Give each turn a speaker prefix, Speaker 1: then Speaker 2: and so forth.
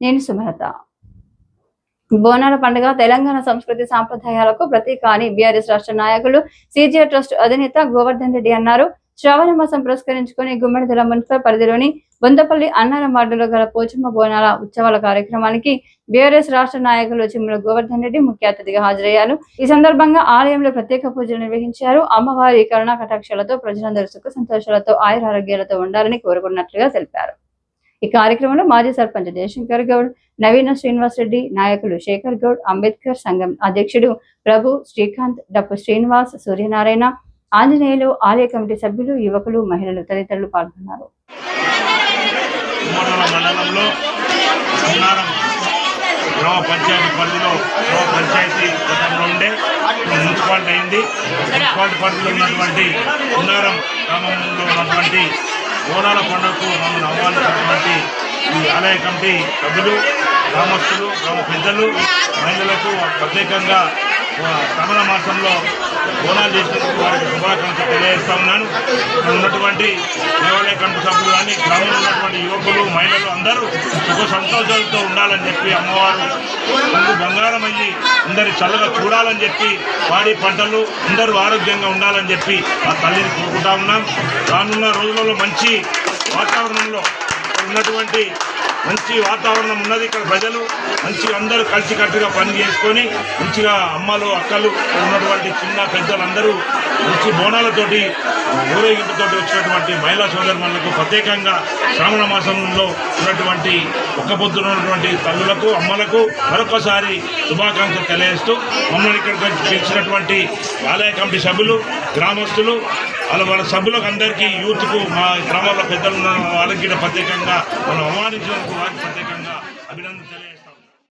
Speaker 1: నేను సుమలత. బోనాల పండుగ తెలంగాణ సంస్కృతి సాంప్రదాయాలకు ప్రతీక అని బీఆర్ఎస్ రాష్ట్ర నాయకులు సీజీఆర్ ట్రస్ట్ అధినేత గోవర్ధన్ రెడ్డి అన్నారు. శ్రావణ మాసం పురస్కరించుకుని గుమ్మడిదల మున్సిపల్ పరిధిలోని బొందపల్లి అన్నారం వార్డులో గల పోచమ్మ బోనాల ఉత్సవాల కార్యక్రమానికి బీఆర్ఎస్ రాష్ట్ర నాయకులు చిమ్ముల గోవర్ధన్ రెడ్డి ముఖ్య అతిథిగా హాజరయ్యారు. ఈ సందర్భంగా ఆలయంలో ప్రత్యేక పూజలు నిర్వహించారు. అమ్మవారి కరుణా కటాక్షాలతో ప్రజలందరూ సుఖ సంతోషాలతో ఆయురారోగ్యాలతో ఉండాలని కోరుకున్నట్లుగా తెలిపారు. ఈ కార్యక్రమంలో మాజీ సర్పంచ్ జయశంకర్ గౌడ్ నవీన శ్రీనివాస్ రెడ్డి నాయకులు శేఖర్ గౌడ్ అంబేద్కర్ సంఘం అధ్యక్షుడు ప్రభు శ్రీకాంత్ డప్పు శ్రీనివాస్ సూర్యనారాయణ ఆంజనేయులు ఆలయ కమిటీ సభ్యులు యువకులు మహిళలు తదితరులు పాల్గొన్నారు.
Speaker 2: గ్రామ పంచాయతీ పరిధిలో గ్రామ పంచాయతీ గతంలో ఉండే మున్సిపాలిటీ అయింది. మున్సిపాలిటీ పరిధిలో ఉన్నటువంటి ఉన్నారం గ్రామంలో ఉన్నటువంటి బోనాల పండుగకు మమ్మల్ని ఆహ్వానించినటువంటి ఈ ఆలయ కమిటీ సభ్యులు గ్రామస్తులు గ్రామ పెద్దలు మహిళలకు ప్రత్యేకంగా ఆ, శ్రవణ మాసంలో బోనాలు చేసినందుకు వారికి శుభాకాంక్షలు తెలియజేస్తా ఉన్నాను. ఇక్కడ ఉన్నటువంటి దేవాలయ కమిటీ సభ్యులు కానీ గ్రామంలో మహిళలు అందరూ సుఖ సంతోషాలతో ఉండాలని చెప్పి అమ్మవారు ముందు బంగారం అయ్యి అందరి చల్లగా చూడాలని చెప్పి పాడి పంటలు అందరూ ఆరోగ్యంగా ఉండాలని చెప్పి ఆ తల్లిని కోరుకుంటా ఉన్నాం. రానున్న రోజులలో మంచి వాతావరణంలో ఉన్నటువంటి మంచి వాతావరణం ఉన్నది ఇక్కడ ప్రజలు. మంచి అందరూ కలిసికట్టుగా పని చేసుకొని మంచిగా అమ్మలు అక్కలు ఉన్నటువంటి చిన్న పెద్దలందరూ మంచి బోనాలతోటి ఊరేగింపుతోటి వచ్చినటువంటి మహిళా సోదరులకు ప్రత్యేకంగా శ్రావణ మాసంలో ఉన్నటువంటి ఒక్క పొద్దున్నటువంటి తల్లులకు అమ్మలకు మరొకసారి శుభాకాంక్షలు తెలియజేస్తూ మమ్మల్ని ఇక్కడికి పిలిచినటువంటి ఆలయ కమిటీ సభ్యులు గ్రామస్తులు వాళ్ళ వాళ్ళ సభ్యులకు అందరికీ యూత్కు మా గ్రామాల్లో పెద్దలు ఉన్న వాళ్ళకి ప్రత్యేకంగా మనం ఆహ్వానించినందుకు వారికి ప్రత్యేకంగా అభినందన